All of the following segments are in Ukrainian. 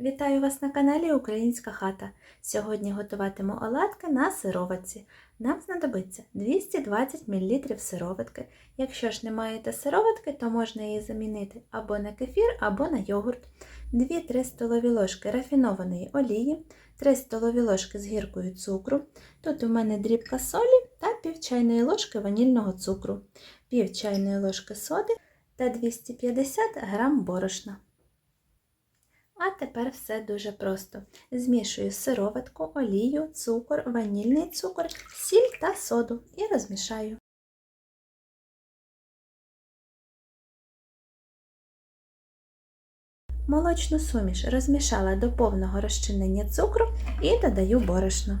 Вітаю вас на каналі Українська хата. Сьогодні готуватиму оладки на сироватці. Нам знадобиться 220 мл сироватки. Якщо ж не маєте сироватки, то можна її замінити або на кефір, або на йогурт. 2-3 столові ложки рафінованої олії, 3 столові ложки з гіркою цукру. Тут у мене дрібка солі та пів чайної ложки ванільного цукру, пів чайної ложки соди та 250 г борошна. А тепер все дуже просто. Змішую сироватку, олію, цукор, ванільний цукор, сіль та соду і розмішаю. Молочну суміш розмішала до повного розчинення цукру і додаю борошно.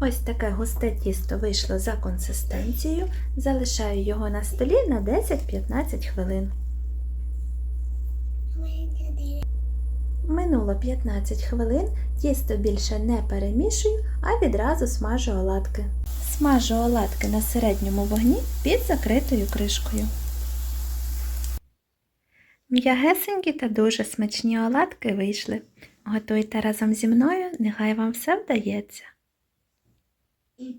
Ось таке густе тісто вийшло за консистенцією. Залишаю його на столі на 10-15 хвилин. Минуло 15 хвилин, тісто більше не перемішую, а відразу смажу оладки. Смажу оладки на середньому вогні під закритою кришкою. М'ягесенькі та дуже смачні оладки вийшли. Готуйте разом зі мною, нехай вам все вдається. І